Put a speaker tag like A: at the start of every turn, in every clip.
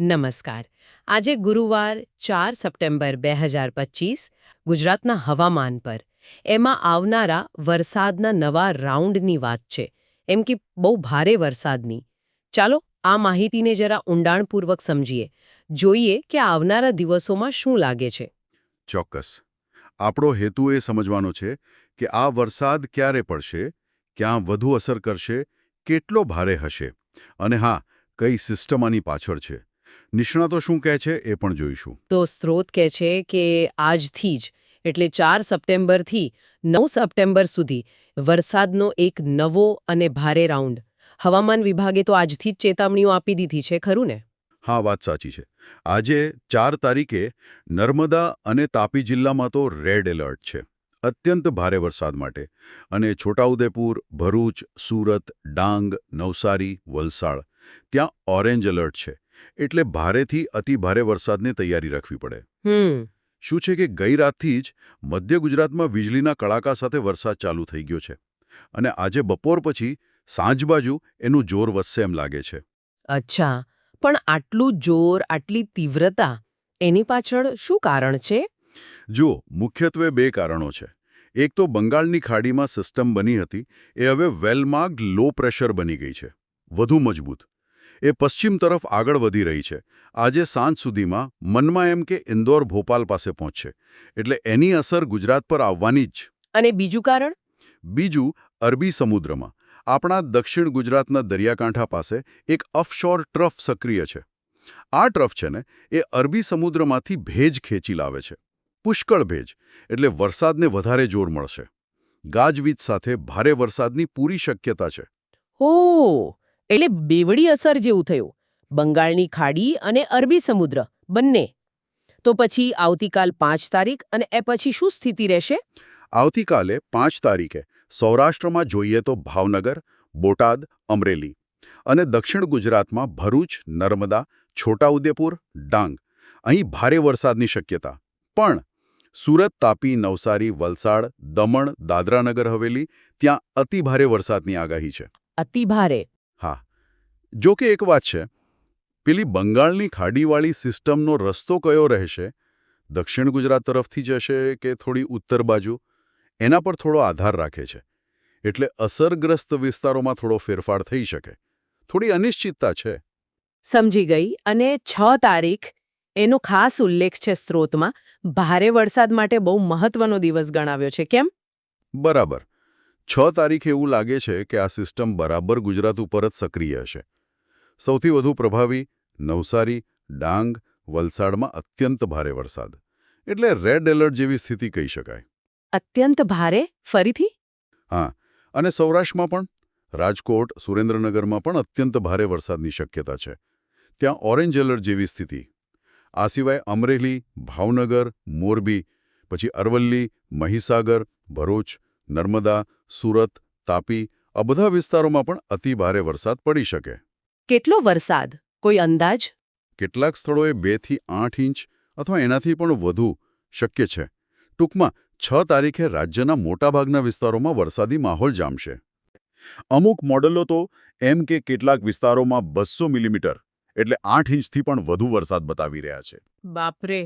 A: નમસ્કાર. આજે ગુરુવાર ચાર સપ્ટેમ્બર બે હજાર પચીસ, ગુજરાતના હવામાન પર. એમાં આવનારા વરસાદના નવા રાઉન્ડની વાત છે. એમ કે બહુ ભારે વરસાદની. ચાલો આ માહિતીને જરા ઊંડાણપૂર્વક સમજીએ. જોઈએ કે આવનારા દિવસોમાં શું લાગે છે.
B: ચોક્કસ. આપણો હેતુ એ સમજવાનો છે કે આ વરસાદ ક્યારે પડશે, ક્યાં વધુ અસર કરશે, કેટલો ભારે હશે. અને હા, કઈ સિસ્ટમ આની પાછળ છે. નિષ્ણાતો શું કહે છે એ પણ જોઈશું.
A: તો સ્ત્રોત કહે છે કે આજથી જ એટલે ચાર સપ્ટેમ્બરથી નવ સપ્ટેમ્બર સુધી વરસાદનો એક નવો અને ભારે રાઉન્ડ. હવામાન વિભાગે તો આજથી જ ચેતવણીઓ આપી દીધી છે ખરું ને?
B: હા વાત સાચી છે. આજે ચાર તારીખે નર્મદા અને તાપી જિલ્લામાં તો રેડ એલર્ટ છે. અત્યંત ભારે વરસાદ માટે. અને છોટાઉદેપુર ભરૂચ સુરત ડાંગ નવસારી વલસાડ ત્યાં ઓરેન્જ એલર્ટ છે. એટલે ભારેથી અતિભારે વરસાદની તૈયારી રાખવી પડે. શું છે કે ગઈ રાતથી જ મધ્ય ગુજરાતમાં વીજળીના કડાકા સાથે વરસાદ ચાલુ થઈ ગયો છે અને આજે બપોર પછી સાંજ બાજુ એનું જોર વધશે એમ લાગે છે.
A: અચ્છા પણ આટલું જોર આટલી તીવ્રતા એની પાછળ શું કારણ છે?
B: જુઓ મુખ્યત્વે બે કારણો છે. એક તો બંગાળની ખાડીમાં સિસ્ટમ બની હતી એ હવે વેલમાર્ગ લો પ્રેશર બની ગઈ છે. વધુ મજબૂત. એ પશ્ચિમ તરફ આગળ વધી રહી છે. આજે સાંજ સુધીમાં મનમાં એમ કે ઇન્દોર ભોપાલ પાસે પહોંચશે. એટલે એની અસર ગુજરાત પર આવવાની જ.
A: અને બીજું કારણ?
B: બીજું અરબી સમુદ્રમાં. આપણા દક્ષિણ ગુજરાતના દરિયાકાંઠા પાસે એક અફશોર ટ્રફ સક્રિય છે. આ ટ્રફ છે ને એ અરબી સમુદ્રમાંથી ભેજ ખેંચી લાવે છે. પુષ્કળ ભેજ એટલે વરસાદને વધારે જોર મળશે. ગાજવીજ સાથે ભારે વરસાદની પૂરી શક્યતા છે.
A: ઓ એટલે બેવડી અસર જેવું થયું. બંગાળની ખાડી અને અરબી સમુદ્ર બંને. તો પછી આવતીકાલ પાંચ તારીખ અને એ પછી શું સ્થિતિ રહેશે?
B: આવતીકાલે પાંચ તારીખે સૌરાષ્ટ્રમાં જોઈએ તો ભાવનગર બોટાદ અમરેલી અને દક્ષિણ ગુજરાતમાં ભરૂચ નર્મદા છોટાઉદેપુર ડાંગ. અહીં ભારે વરસાદની શક્યતા. પણ સુરત તાપી નવસારી વલસાડ દમણ દાદરાનગર હવેલી ત્યાં અતિભારે વરસાદની આગાહી છે.
A: અતિભારે.
B: જો કે એક વાત છે. પેલી બંગાળની ખાડીવાળી સિસ્ટમનો રસ્તો કયો રહેશે? દક્ષિણ ગુજરાત તરફથી જશે કે થોડી ઉત્તર બાજુ? એના પર થોડો આધાર રાખે છે. એટલે અસરગ્રસ્ત વિસ્તારોમાં થોડો ફેરફાર થઈ શકે. થોડી અનિશ્ચિતતા છે.
A: સમજી ગઈ અને છ તારીખ એનો ખાસ ઉલ્લેખ છે સ્ત્રોતમાં. ભારે વરસાદ માટે બહુ મહત્વનો દિવસ ગણાવ્યો છે. કેમ?
B: બરાબર. છ તારીખે એવું લાગે છે કે આ સિસ્ટમ બરાબર ગુજરાત ઉપર જ સક્રિય હશે. સૌથી વધુ પ્રભાવી નવસારી ડાંગ વલસાડમાં અત્યંત ભારે વરસાદ. એટલે રેડ એલર્ટ જેવી સ્થિતિ કહી શકાય.
A: અત્યંત ભારે? ફરીથી?
B: હા અને સૌરાષ્ટ્રમાં પણ. રાજકોટ સુરેન્દ્રનગરમાં પણ અત્યંત ભારે વરસાદની શક્યતા છે. ત્યાં ઓરેન્જ એલર્ટ જેવી સ્થિતિ. આ સિવાય અમરેલી ભાવનગર મોરબી પછી અરવલ્લી મહીસાગર ભરૂચ નર્મદા સુરત તાપી આ બધા વિસ્તારોમાં પણ અતિભારે વરસાદ પડી શકે.
A: કેટલો વરસાદ? કોઈ અંદાજ?
B: કેટલાક સ્થળોએ બેથી આઠ ઇંચ અથવા એનાથી પણ વધુ શક્ય છે. ટૂંકમાં છ તારીખે રાજ્યના મોટાભાગના વિસ્તારોમાં વરસાદી માહોલ જામશે. અમુક મોડલો તો એમ કે કેટલાક વિસ્તારોમાં બસો મિલીમીટર એટલે આઠ ઇંચથી પણ વધુ વરસાદ બતાવી રહ્યા છે.
A: બાપરે!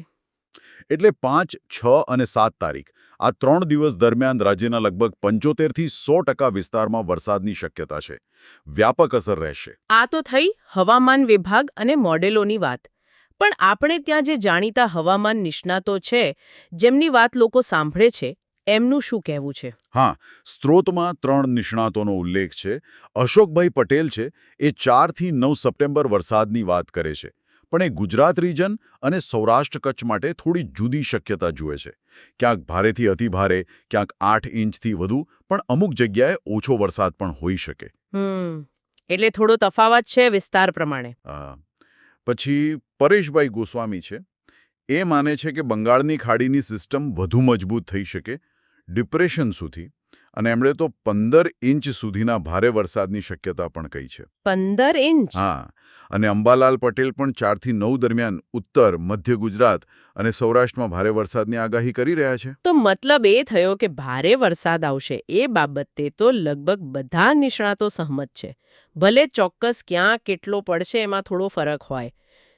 B: એટલે પાંચ છ અને સાત તારીખ. આ ત્રણ દિવસ દરમિયાન રાજ્યના લગભગ પંચોતેરથી સો ટકા વિસ્તારમાં વરસાદની શક્યતા છે. વ્યાપક અસર રહેશે.
A: આ તો થઈ હવામાન વિભાગ અને મોડેલોની વાત. પણ આપણે ત્યાં જે જાણીતા હવામાન નિષ્ણાતો છે જેમની વાત લોકો સાંભળે છે એમનું શું કહેવું છે?
B: હા સ્ત્રોતમાં ત્રણ નિષ્ણાતોનો ઉલ્લેખ છે. અશોકભાઈ પટેલ છે એ ચારથી નવ સપ્ટેમ્બર વરસાદની વાત કરે છે. પણ એ ગુજરાત રીજન અને સૌરાષ્ટ્ર કચ્છ માટે થોડી જુદી શક્યતા જુએ છે. ક્યાંક ભારેથી અતિભારે ક્યાંક આઠ ઇંચથી વધુ પણ અમુક જગ્યાએ ઓછો વરસાદ પણ હોઈ શકે.
A: એટલે થોડો તફાવત છે વિસ્તાર પ્રમાણે.
B: પછી પરેશભાઈ ગોસ્વામી છે. એ માને છે કે બંગાળની ખાડીની સિસ્ટમ વધુ મજબૂત થઈ શકે ડિપ્રેશન સુધી અને એમણે તો પંદર ઇંચ સુધીના ભારે વરસાદની શક્યતા પણ કહી છે.
A: પંદર ઇંચ?
B: હા અને અંબાલાલ પટેલ પણ ચારથી નવ દરમિયાન ઉત્તર મધ્ય ગુજરાત અને સૌરાષ્ટ્રમાં ભારે વરસાદની આગાહી કરી રહ્યા છે.
A: તો મતલબ એ થયો કે ભારે વરસાદ આવશે. એ બાબતે તો લગભગ બધા નિષ્ણાતો સહમત છે. ભલે ચોક્કસ ક્યાં કેટલો પડશે એમાં થોડો ફરક હોય.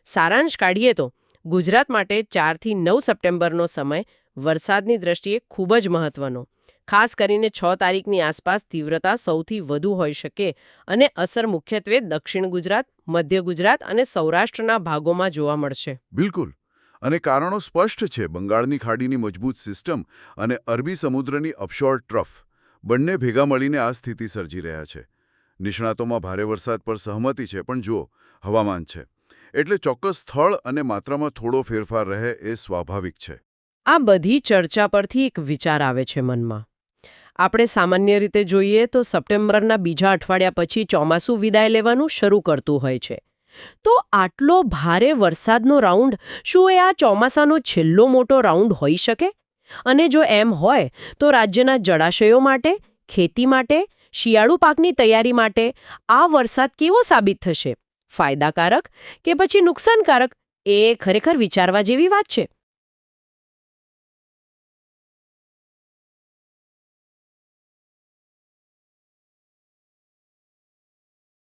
A: સારાંશ કાઢીએ તો ગુજરાત માટે ચારથી નવ સપ્ટેમ્બરનો સમય વરસાદની દ્રષ્ટિએ ખૂબ જ મહત્વનો. ખાસ કરીને છ તારીખની આસપાસ તીવ્રતા સૌથી વધુ હોઈ શકે અને અસર મુખ્યત્વે દક્ષિણ ગુજરાત મધ્ય ગુજરાત અને સૌરાષ્ટ્રના ભાગોમાં જોવા મળશે.
B: બિલકુલ. અને કારણો સ્પષ્ટ છે. બંગાળની ખાડીની મજબૂત સિસ્ટમ અને અરબી સમુદ્રની અપશોર ટ્રફ બંને ભેગા મળીને આ સ્થિતિ સર્જી રહ્યા છે. નિષ્ણાતોમાં ભારે વરસાદ પર સહમતિ છે પણ જુઓ હવામાન છે. એટલે ચોક્કસ સ્થળ અને માત્રામાં થોડો ફેરફાર રહે એ સ્વાભાવિક છે.
A: આ બધી ચર્ચા પરથી એક વિચાર આવે છે મનમાં. આપણે સામાન્ય રીતે જોઈએ તો સપ્ટેમ્બરના બીજા અઠવાડિયા પછી ચોમાસું વિદાય લેવાનું શરૂ કરતું હોય છે. તો આટલો ભારે વરસાદનો રાઉન્ડ, શું એ આ ચોમાસાનો છેલ્લો મોટો રાઉન્ડ હોઈ શકે? અને જો એમ હોય, તો રાજ્યના જળાશયો માટે, ખેતી માટે, શિયાળુ પાકની તૈયારી માટે આ વરસાદ કેવો સાબિત થશે? ફાયદાકારક કે પછી નુકસાનકારક? એ ખરેખર વિચારવા જેવી વાત છે.